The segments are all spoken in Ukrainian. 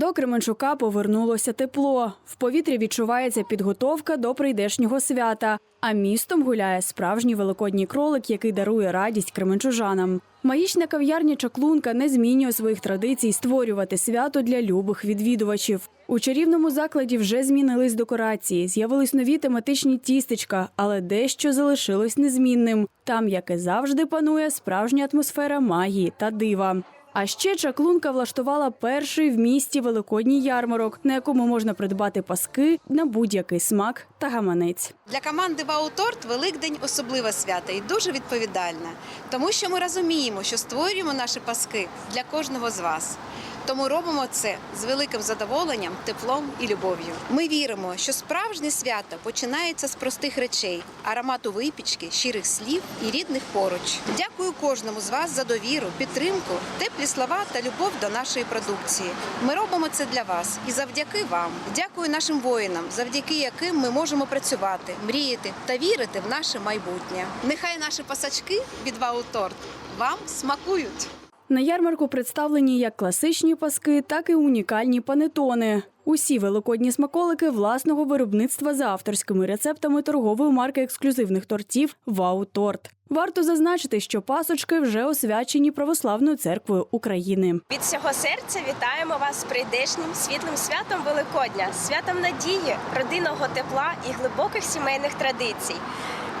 До Кременчука повернулося тепло. В повітрі відчувається підготовка до прийдешнього свята. А містом гуляє справжній великодній кролик, який дарує радість кременчужанам. Магічна кав'ярня Чаклунка не змінює своїх традицій створювати свято для любих відвідувачів. У чарівному закладі вже змінились декорації, з'явились нові тематичні тістечка, але дещо залишилось незмінним. Там, як і завжди, панує справжня атмосфера магії та дива. А ще чаклунка влаштувала перший в місті великодній ярмарок, на якому можна придбати паски на будь-який смак та гаманець. Для команди Вауторт Великдень особливе свято і дуже відповідальне, тому що ми розуміємо, що створюємо наші паски для кожного з вас. Тому робимо це з великим задоволенням, теплом і любов'ю. Ми віримо, що справжнє свято починається з простих речей, аромату випічки, щирих слів і рідних поруч. Дякую кожному з вас за довіру, підтримку, теплі слова та любов до нашої продукції. Ми робимо це для вас і завдяки вам. Дякую нашим воїнам, завдяки яким ми можемо працювати, мріяти та вірити в наше майбутнє. Нехай наші пасачки від Вауторт вам смакують. На ярмарку представлені як класичні паски, так і унікальні панетони. Усі великодні смаколики власного виробництва за авторськими рецептами торгової марки ексклюзивних тортів Вау Торт. Варто зазначити, що пасочки вже освячені православною церквою України. Від всього серця вітаємо вас з прийдешнім світлим святом Великодня, святом надії, родинного тепла і глибоких сімейних традицій.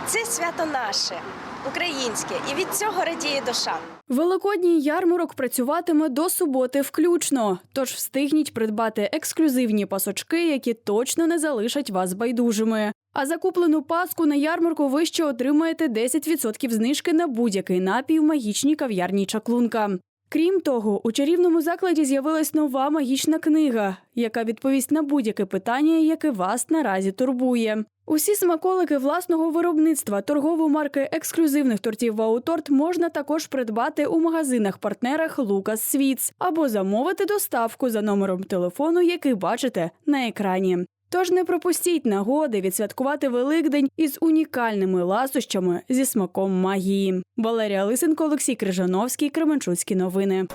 Це свято наше, українське, і від цього радіє душа. Великодній ярмарок працюватиме до суботи включно. Тож встигніть придбати ексклюзивні пасочки, які точно не залишать вас байдужими. А за куплену паску на ярмарку ви ще отримаєте 10% знижки на будь-який напій в магічній кав'ярні Чаклунка. Крім того, у чарівному закладі з'явилась нова магічна книга, яка відповість на будь-яке питання, яке вас наразі турбує. Усі смаколики власного виробництва торгової марки ексклюзивних тортів Вауторт можна також придбати у магазинах-партнерах Лукас Свіц або замовити доставку за номером телефону, який бачите на екрані. Тож не пропустіть нагоди відсвяткувати Великдень із унікальними ласощами зі смаком магії. Валерія Лисенко, Олексій Крижановський, Кременчуцькі новини.